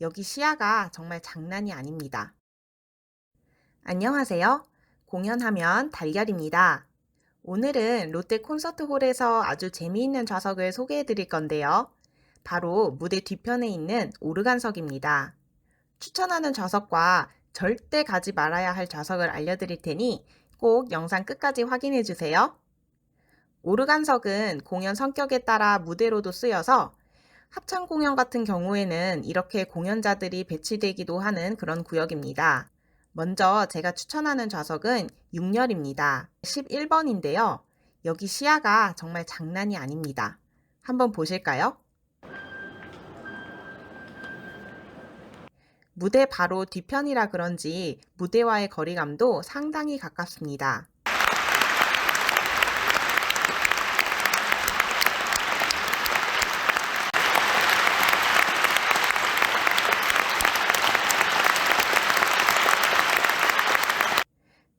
여기 시야가 정말 장난이 아닙니다. 안녕하세요. 공연하면 달걀입니다. 오늘은 롯데 콘서트홀에서 아주 재미있는 좌석을 소개해 드릴 건데요. 바로 무대 뒤편에 있는 오르간석입니다. 추천하는 좌석과 절대 가지 말아야 할 좌석을 알려드릴 테니 꼭 영상 끝까지 확인해 주세요. 오르간석은 공연 성격에 따라 무대로도 쓰여서 합창 공연 같은 경우에는 이렇게 공연자들이 배치되기도 하는 그런 구역입니다. 먼저 제가 추천하는 좌석은 6열입니다. 11번인데요. 여기 시야가 정말 장난이 아닙니다. 한번 보실까요? 무대 바로 뒤편이라 그런지 무대와의 거리감도 상당히 가깝습니다.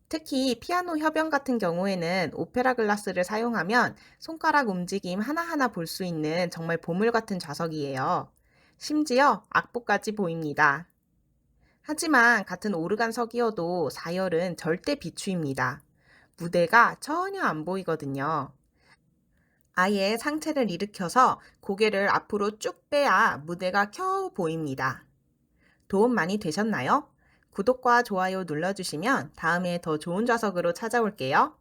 특히 피아노 협연 같은 경우에는 오페라 글라스를 사용하면 손가락 움직임 하나하나 볼 수 있는 정말 보물 같은 좌석이에요. 심지어 악보까지 보입니다. 하지만 같은 오르간석이어도 4열은 절대 비추입니다. 무대가 전혀 안 보이거든요. 아예 상체를 일으켜서 고개를 앞으로 쭉 빼야 무대가 겨우 보입니다. 도움 많이 되셨나요? 구독과 좋아요 눌러주시면 다음에 더 좋은 좌석으로 찾아올게요.